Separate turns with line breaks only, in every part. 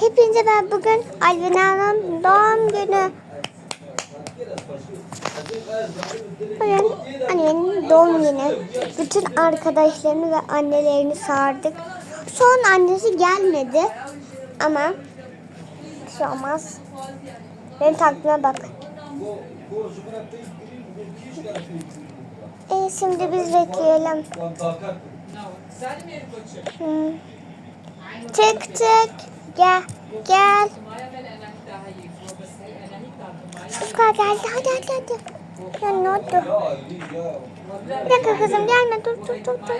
Hepinize ben bugün Alvina'nın doğum günü. Bugün annemin doğum günü. Bütün arkadaşlarını ve annelerini sardık. Son annesi gelmedi. Ama bir şey olmaz. Benim taklına bak. E, şimdi biz bekleyelim. Hmm. Çık çık. Gel. Gel. Ufka geldi. Hadi hadi hadi. Ya ne oldu? Bir dakika kızım gelme. Dur dur dur. dur.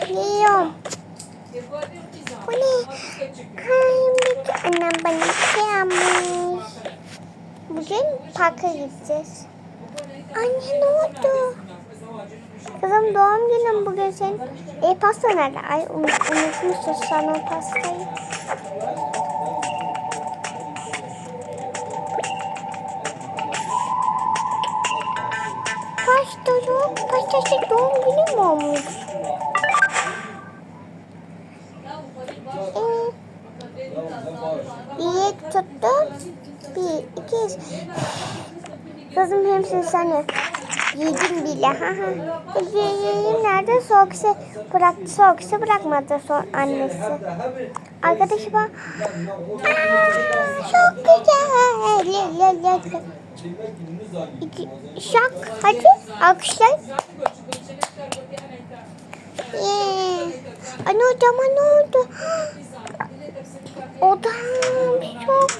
Geliyorum. Bu ne? Kaymik. Annem bana şey almış. Bugün parka gideceğiz. Anne ne oldu? Kızım doğum günün bugün senin. E pasta nerede? Ay unut, unutmuşsun sen o pastayı. Pasta yok. Pastası doğum günü mü olmuş? Ee, bir tuttum. Bir, iki. Kızım hepsini sana yedim bile. Ha ha. Yiyeyim nerede? Soğuk su bıraktı. Soğuk su bırakmadı son annesi. Arkadaşı bak. Aa, çok güzel. İki, şak. Hadi alkışlayın. Yeah. Anne odama ne oldu? Odam çok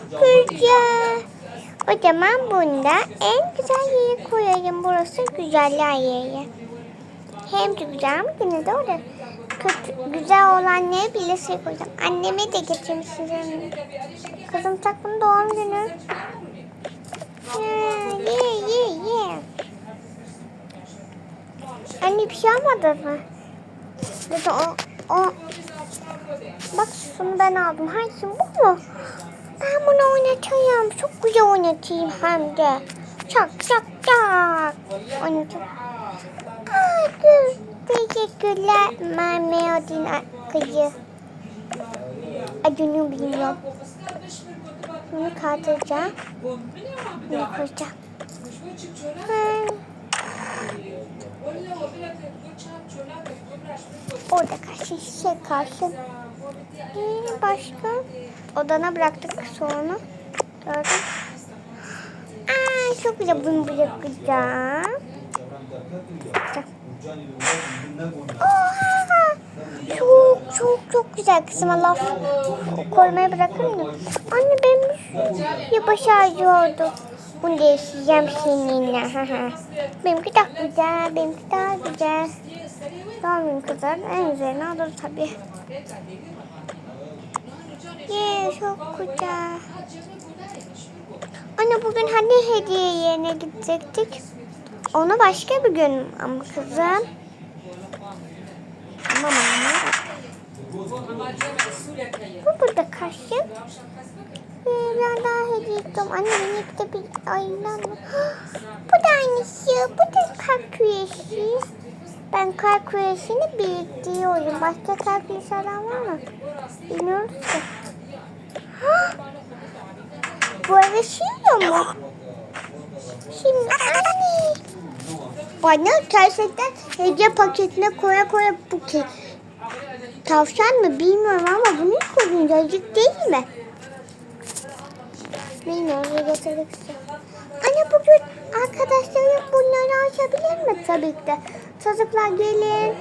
güzel. O zaman bunda en güzel yeri koyayım. Burası güzeller yeri. Hem de güzel ama yine de orada. Kötü, güzel olan ne bile koyacağım. Anneme de getirmişsin. Kızım takım doğum günü. Yeah, yeah, yeah. Anne bir şey almadın mı? Burada o, o. Bak şunu ben aldım. Hangisi bu mu? Ben bunu oynatayım. Çok güzel oynatayım hem de. Çak çak çak. Oynatayım. Aa, dur. Teşekkürler. Mami Odin kızı. Adını bilmiyorum. Bunu kaldıracağım. Bunu koyacağım. Hmm. Orada karşı şey karşı. Ee, başka? Odana bıraktık sonra. Gördün. Aa, çok güzel bunu bırakacağım. Çok çok çok güzel kızıma laf koymaya bırakır mı? Anne benim ya baş ağrıyordu. Bunu değiştireceğim seninle. benimki daha güzel, benimki daha güzel. Doğum günü kızlar en üzerine alır tabii. Yeah, çok güzel. Anne bugün hani hediye yerine gidecektik? Onu başka bir gün ama kızım. Tamam anne. Bu burada kaşık. Ee, ben daha hediye ettim. Anne birlikte bir ayılan mı? Bu da aynısı. Bu da kar küresi. Ben kar küresini biriktiriyorum. Başka küresi adam var mı? Bilmiyoruz ki. Eve sığıyor mu? Şimdi anne. Bana gerçekten hediye paketine koya koya bu ke tavşan mı bilmiyorum ama bunu koyun yazık değil mi? Bilmiyorum getirdik. Anne bugün arkadaşlarım bunları açabilir mi? Tabii ki de. Çocuklar gelin.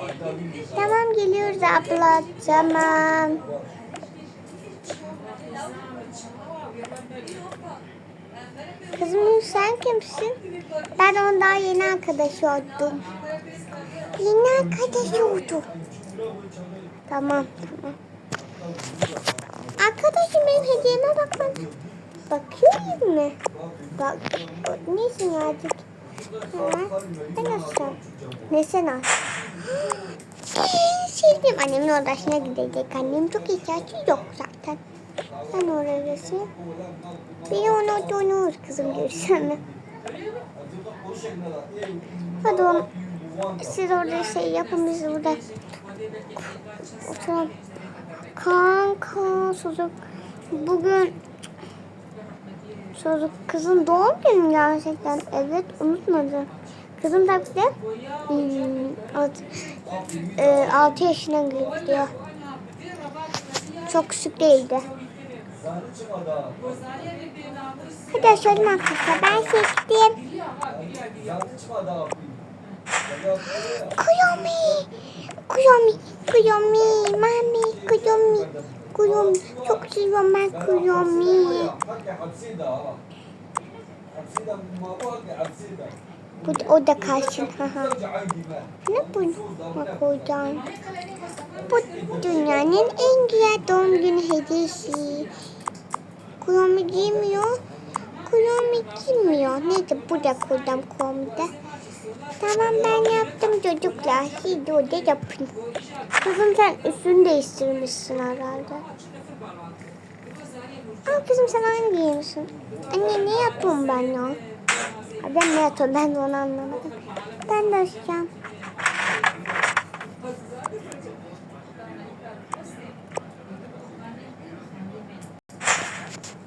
Tamam geliyoruz abla. Tamam. Kızım sen kimsin? Ben onun daha yeni arkadaşı oldum. Yeni arkadaş oldum. Tamam tamam. Arkadaşım benim hediyeme bakmadı. Bakıyor mu? Bak. Nesin azıcık? Ben nasıl? Ne sen al? Sevdim annemin odasına gidecek. Annem çok ihtiyacı yok zaten. Ben orası. Beni onu donur kızım görsen. Hadi oğlum. Siz orada şey yapın biz burada. Oturalım. Kank dakika Suzuk. Bugün Suzuk kızın doğum günü gerçekten. Evet unutmadım. Kızım da bir de hmm, 6 yaşına gidiyor. Çok küçük değildi. Hadi açalım arkadaşlar. Ben seçtim. Kuyomi. Kuyomi. Kuyomi. Mami. Kuyomi. Kuyomi. Çok seviyorum ben Kuyomi. Bu da, o da kalsın. Haha. Ne bu? Bak koyacağım. Bu dünyanın en güzel doğum günü hediyesi. Kuyomi giymiyor. Kuyomi giymiyor. Neyse burada koyacağım Kuyomi'de. Tamam ben yaptım çocuklar. De orada yapın. Kızım sen üstünü değiştirmişsin herhalde. Aa kızım sen aynı giyiyorsun. Anne ne yapıyorum ben ya? Ben ne yapıyorum ben onu anlamadım. Ben de açacağım.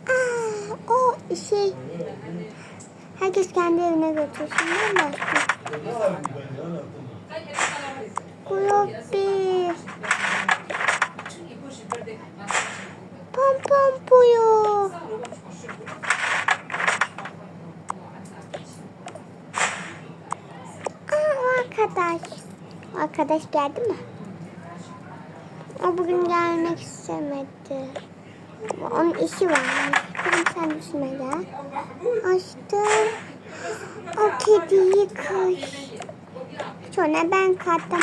Aa, o şey herkes kendi evine götürsün. Ben de açayım. Kuyopi. Pom pom puyo. Arkadaş. Arkadaş geldi mi? O bugün gelmek istemedi. Onun işi varmış. Kızım sen üstüne gel. Açtım. O kediyi kış. Sonra ben kattım.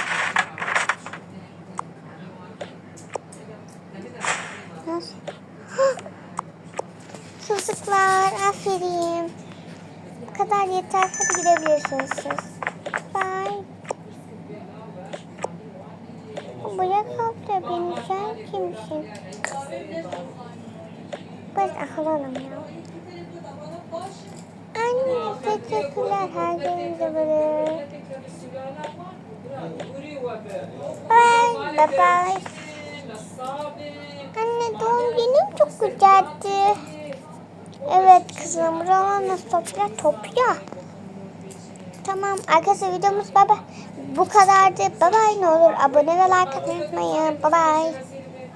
Çocuklar aferin. Bu kadar yeter. Hadi gidebilirsiniz siz. Bye. Buraya kalktı beni. Sen kimsin? Ben akıllım ya. Anne teşekkürler. Her şeyinize böyle. Bye bye. Anne doğum günün çok güzeldi. Evet kızım. Nasıl topla? Topla. Tamam arkadaşlar videomuz baba bu kadardı. Bye bye ne olur abone ve like atmayı unutmayın. Bye bye.